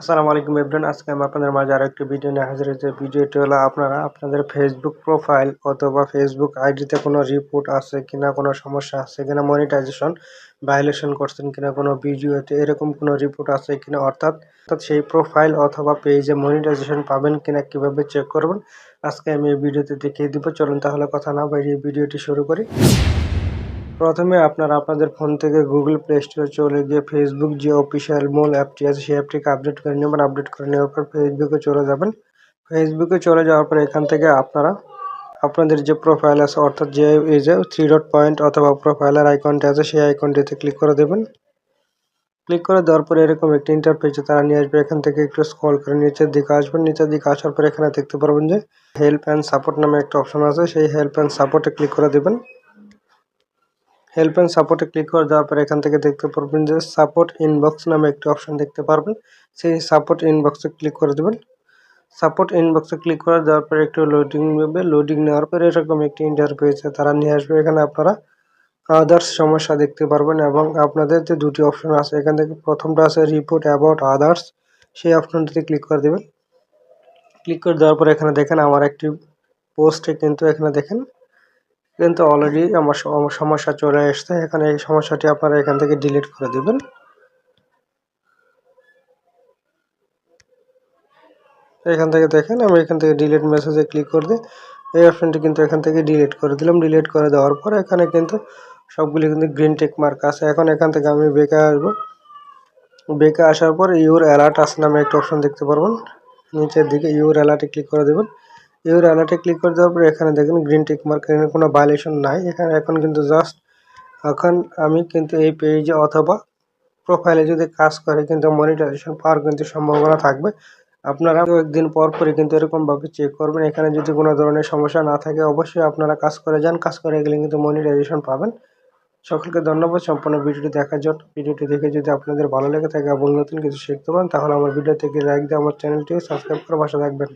আসসালামু আলাইকুম এভরিওয়ান, আজকে আমি আপনাদের মাঝে আরও একটি ভিডিও নিয়ে হাজির হয়েছে। ভিডিওটি হলো আপনারা আপনাদের ফেসবুক প্রোফাইল অথবা ফেসবুক আইডিতে কোনো রিপোর্ট আছে কিনা, কোনো সমস্যা আছে কিনা মনিটাইজেশন ভায়োলেশন করছেন কিনা, কোনো ভিডিওতে এরকম কোনো রিপোর্ট আছে কিনা, অর্থাৎ অর্থাৎ সেই প্রোফাইল অথবা পেজে মনিটাইজেশন পাবেন কিনা কীভাবে চেক করবেন, আজকে আমি এই ভিডিওতে দেখিয়ে দিব। চলুন তাহলে কথা না বাড়িয়ে ভিডিওটি শুরু করি। প্রথমে আপনারা আপনাদের ফোন থেকে গুগল প্লে স্টোরে চলে গিয়ে ফেসবুক যে অফিসিয়াল মূল অ্যাপটি আছে, সেই অ্যাপটিকে আপডেট করে নেবেন। আপডেট করে নেওয়ার পর ফেসবুকে চলে যাবেন। ফেসবুকে চলে যাওয়ার পর এখান থেকে আপনারা আপনাদের যে প্রোফাইল আছে, অর্থাৎ যে এই যে থ্রি ডট পয়েন্ট অথবা প্রোফাইলের আইকনটি আছে, সেই আইকনটিতে ক্লিক করে দেবেন। ক্লিক করে দেওয়ার পরে এরকম একটি ইন্টারফেসে তারা নিয়ে আসবে। এখান থেকে একটু স্ক্রল করে নিচের দিকে আসবেন। নিচের দিকে আসার পর এখানে দেখতে পারবেন যে হেল্প অ্যান্ড সাপোর্ট নামে একটা অপশন আছে। সেই হেল্প অ্যান্ড সাপোর্টে ক্লিক করে দেবেন। হেল্প অ্যান্ড সাপোর্টে ক্লিক করে দেওয়ার পর এখান থেকে দেখতে পারবেন যে সাপোর্ট ইনবক্স নামে একটি অপশন দেখতে পারবেন। সেই সাপোর্ট ইনবক্সে ক্লিক করে দেবেন। সাপোর্ট ইনবক্সে ক্লিক করে দেওয়ার পর একটু লোডিং নেবে। লোডিং নেওয়ার পর এরকম একটি ইন্টারফেসে তারা নিয়ে আসবে। এখানে আপনারা আদার্স সমস্যা দেখতে পারবেন এবং আপনাদের যে দুটি অপশন আছে, এখান থেকে প্রথমটা আছে রিপোর্ট অ্যাবাউট আদার্স সেই অপশনটিতে ক্লিক করে দেবেন। ক্লিক করে দেওয়ার পর এখানে দেখেন আমার একটি পোস্টে কিন্তু এখানে দেখেন কিন্তু অলরেডি আমার সমস্যা চলে এসছে এখানে এই সমস্যাটি আপনারা এখান থেকে ডিলিট করে দেবেন। এখান থেকে দেখেন, আমি এখান থেকে ডিলিট মেসেজে ক্লিক করে দিই। এই অপশনটি কিন্তু এখান থেকে ডিলিট করে দিলাম। ডিলিট করে দেওয়ার পর এখানে কিন্তু সবগুলি কিন্তু গ্রিন টেক মার্ক আছে। এখন এখান থেকে আমি বেকে আসব। বেকে আসার পর ইউর অ্যালার্ট আছে নামে একটা অপশন দেখতে পারবেন। নিচের দিকে ইউর অ্যালার্টে ক্লিক করে দেবেন। ইউর অ্যালার্টে ক্লিক করে দেওয়ার পরে এখানে দেখেন গ্রিন টিক মার্ক এখানে কোনো ভায়োলেশন নাই। এখানে এখন কিন্তু জাস্ট এখন আমি কিন্তু এই পেজে অথবা প্রোফাইলে যদি কাজ করে কিন্তু মনিটাইজেশন পাওয়ার কিন্তু সম্ভাবনা থাকবে। আপনারা একদিন পর পরে কিন্তু এরকমভাবে চেক করবেন। এখানে যদি কোনো ধরনের সমস্যা না থাকে, অবশ্যই আপনারা কাজ করে যান। কাজ করে গেলে কিন্তু মনিটাইজেশন পাবেন। সকলকে ধন্যবাদ। সম্পূর্ণ ভিডিওটি দেখার জন্য। ভিডিওটি দেখে যদি আপনাদের ভালো লেগে থাকে এবং নতুন কিছু শিখতে পারেন, তাহলে আমার ভিডিও থেকে লাইক দিয়ে আমার চ্যানেলটি সাবস্ক্রাইব করে বাসা থাকবেন।